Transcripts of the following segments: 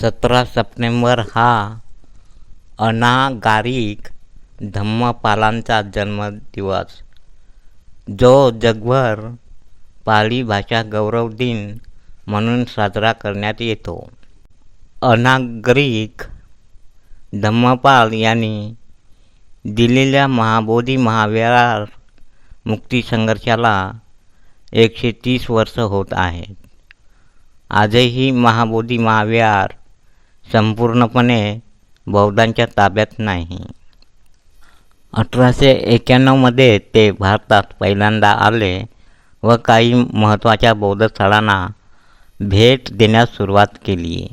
सतरा सप्टेंबर हा अनागारिक धम्मपालांचा जन्मदिवस जो जगभर पाली भाषा गौरव दिन म्हणून साजरा करण्यात येतो. अनागरिक धम्मपाल यांनी दिलेल्या महाबोधी महाविहार मुक्ती संघर्षाला एकशे तीस वर्ष होत आहेत. आजही महाबोधी महाविहार संपूर्णपणे बौद्धांच्या ताब्यात नाही. अठराशे एक्याण्णवमध्ये ते भारतात पहिल्यांदा आले व काही महत्त्वाच्या बौद्ध स्थळांना भेट देण्यास सुरुवात केली.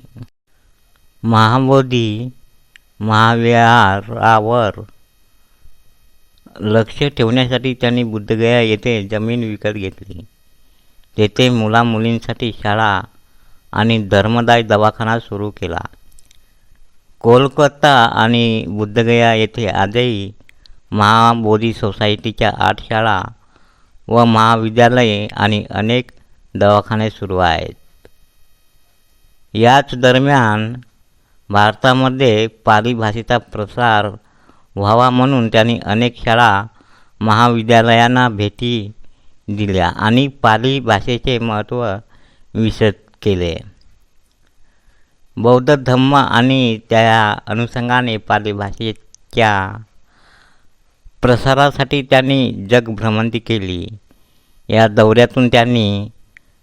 महाबोधी महाविहारावर लक्ष ठेवण्यासाठी त्यांनी बुद्धगया येथे जमीन विकत घेतली. तेथे मुलामुलींसाठी शाळा आणि धर्मदाय दवाखाना सुरू केला. कोलकाता आणि बुद्धगया येथे आजही महाबोधी सोसायटीच्या आठ शाळा व महाविद्यालये आणि अनेक दवाखाने सुरू आहेत. याच दरम्यान भारतामध्ये पाली भाषेचा प्रसार व्हावा म्हणून त्यांनी अनेक शाळा महाविद्यालयांना भेटी दिल्या आणि पाली भाषेचे महत्त्व विशद केले. बौद्ध धम्म आणि त्या अनुषंगाने पाली भाषेच्या प्रसारासाठी त्यांनी जगभ्रमंती केली. या दौऱ्यातून त्यांनी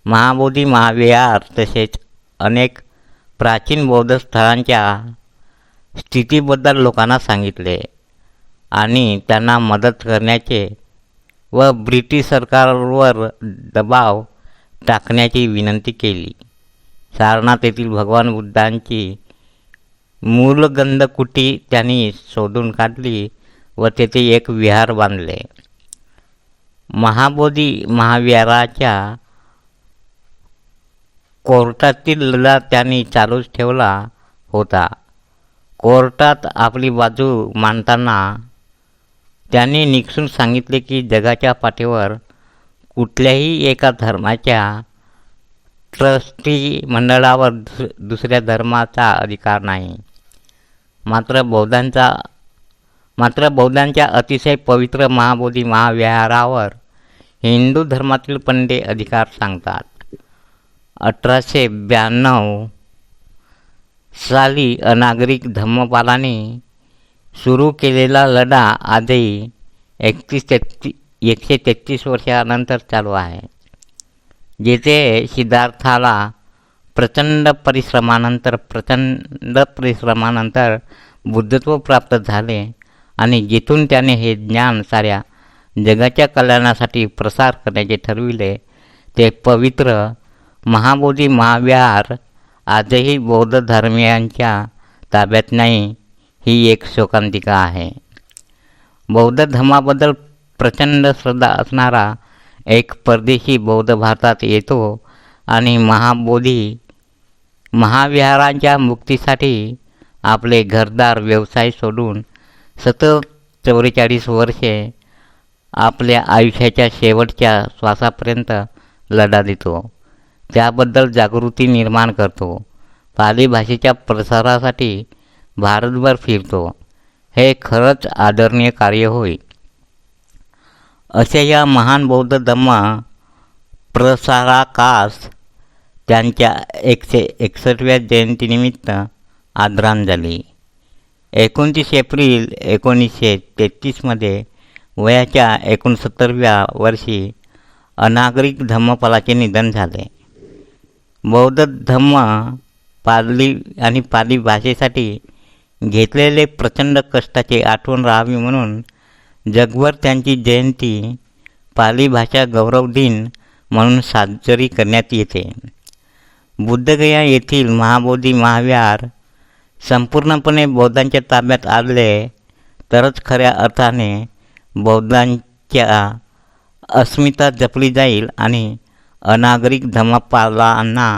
महाबोधी महाविहार तसेच अनेक प्राचीन बौद्ध स्थळांच्या स्थितीबद्दल लोकांना सांगितले आणि त्यांना मदत करण्याचे व ब्रिटिश सरकारवर दबाव टाकण्याची विनंती केली. सारनाथ येथील भगवान बुद्धांची मूलगंधकुटी त्यांनी शोधून काढली व तेथे एक विहार बांधले. महाबोधी महाविहाराच्या कोर्टातील लढा त्यांनी चालूच ठेवला होता. कोर्टात आपली बाजू मांडताना त्यांनी निक्षून सांगितले की जगाच्या पाठीवर कुठल्याही एका धर्माच्या ट्रस्टी मंडळावर दुस दुसऱ्या धर्माचा अधिकार नाही. मात्र बौद्धांचा मात्र बौद्धांच्या अतिशय पवित्र महाबोधी महाविहारावर हिंदू धर्मातील पंडे अधिकार सांगतात. अठराशे ब्याण्णव साली अनागरिक धम्मपालाने सुरू केलेला लढा आजही एकतीस तेहत्ती एकशे तेहतीस वर्षानंतर चालू आहे. जेथे सिद्धार्थाला प्रचंड परिश्रमानंतर प्रचंड परिश्रमानंतर बुद्धत्व प्राप्त झाले आणि जिथून त्याने हे ज्ञान साऱ्या जगाच्या कल्याणासाठी प्रसार करण्याचे ठरविले ते पवित्र महाबोधी महाविहार आजही बौद्ध धर्मियांच्या ताब्यात नाही ही एक शोकांतिका आहे. बौद्ध धर्माबद्दल प्रचंड श्रद्धा असणारा एक परदेशी बौद्ध भारतात येतो आणि महाबोधी महाविहारांच्या मुक्तीसाठी आपले घरदार व्यवसाय सोडून सतत चौवेचाळीस वर्षे आपल्या आयुष्याच्या शेवटच्या श्वासापर्यंत लढा देतो. त्याबद्दल जागृती निर्माण करतो. पाली भाषेच्या प्रसारासाठी भारतभर फिरतो. हे खरंच आदरणीय कार्य होय. अशा या महान बौद्ध धम्म प्रसाराकास त्यांच्या एकशे एकसष्टव्या जयंतीनिमित्त आदरांजली. एकोणतीस एप्रिल एकोणीसशे तेहतीसमध्ये वयाच्या एकोणसत्तरव्या वर्षी अनागरिक धम्मपालाचे निधन झाले. बौद्ध धम्म पाली आणि पाली भाषेसाठी घेतलेले प्रचंड कष्टाची आठवण राहावी म्हणून जगभर त्यांची जयंती पाली भाषा गौरव दिन म्हणून साजरी करण्यात येते. बुद्धगया येथील महाबोधी महाविहार संपूर्णपणे बौद्धांच्या ताब्यात आले तरच खऱ्या अर्थाने बौद्धांच्या अस्मिता जपली जाईल आणि अनागरिक धम्मपालांना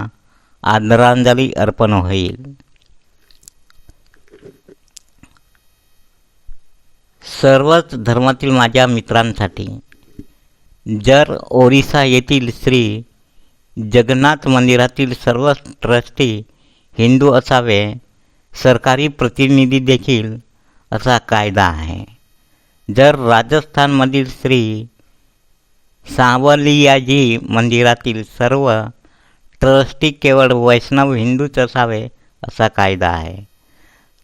आदरांजली अर्पण होईल. सर्वच धर्मातील माझ्या मित्रांसाठी. जर ओरिसा येथील श्री जगन्नाथ मंदिरातील सर्व ट्रस्टी हिंदू असावे सरकारी प्रतिनिधी देखील असा कायदा आहे. जर राजस्थानमधील श्री सावलियाजी मंदिरातील सर्व ट्रस्टी केवळ वैष्णव हिंदूच असावे असा कायदा आहे.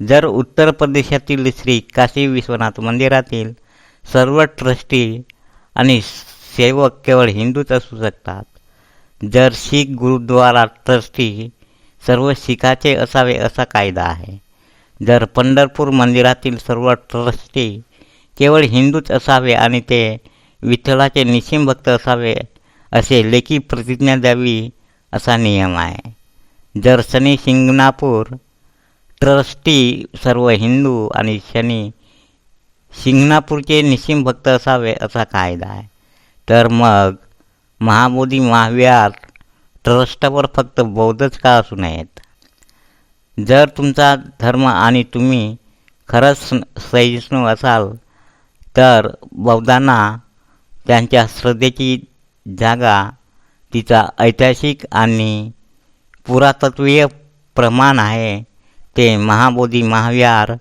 जर उत्तर प्रदेशातील श्री काशी विश्वनाथ मंदिरातील सर्व ट्रस्टी आणि सेवक केवळ हिंदूच असू शकतात. जर शीख गुरुद्वारा ट्रस्टी सर्व शिखाचे असावे असा कायदा आहे. जर पंढरपूर मंदिरातील सर्व ट्रस्टी केवळ हिंदूच असावे आणि ते विठ्ठलाचे निशिम भक्त असावे असे लेखी प्रतिज्ञा द्यावी असा नियम आहे. जर शनी शिंगणापूर ट्रस्टी सर्व हिंदू आणि शनी शिंगणापूरचे निशिम भक्त असावे असा कायदा आहे. तर मग महाबोधी महाविहार ट्रस्टवर फक्त बौद्धच का असू नयेत? जर तुमचा धर्म आणि तुम्ही खरंच सहिष्णू असाल तर बौद्धांना त्यांच्या श्रद्धेची जागा तिचा ऐतिहासिक आणि पुरातत्वीय प्रमाण आहे. ते महाबोधी महाविहार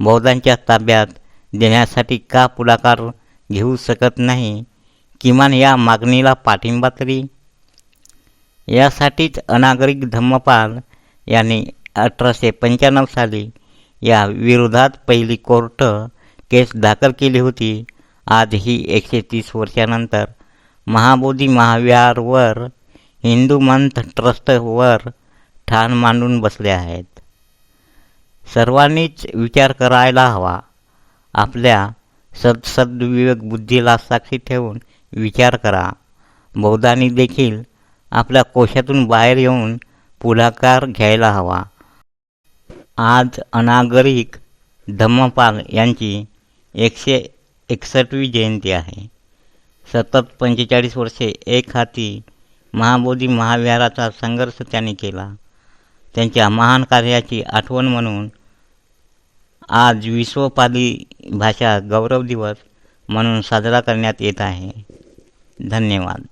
बौद्धांच्या ताब्यात देण्यासाठी का पुढाकार घेऊ शकत नाही? किमान या मागणीला पाठिंबा तरी? यासाठीच अनागरिक धम्मपाल यांनी अठराशे पंच्याण्णव साली या विरोधात पहिली कोर्ट केस दाखल केली होती. आज ही एकशे तीस वर्षानंतर महाबोधी महाविहारवर हिंदू मंथ ट्रस्टवर ठाण मांडून बसले आहेत. सर्वांनीच विचार करायला हवा. आपल्या सद सद्विवेक बुद्धीला साक्षी ठेवून विचार करा. बौद्धांनी देखील आपल्या कोशातून बाहेर येऊन पुढाकार घ्यायला हवा. आज अनागरिक धम्मपाल यांची एकशे एकसष्टवी जयंती आहे. सतत पंचेचाळीस वर्षे एक हाती महाबोधी महाविहाराचा संघर्ष त्यांनी केला. त्यांच्या महान कार्याची आठवण म्हणून आज विश्वपाली भाषा गौरव दिवस म्हणून साजरा करण्यात येत आहे. धन्यवाद.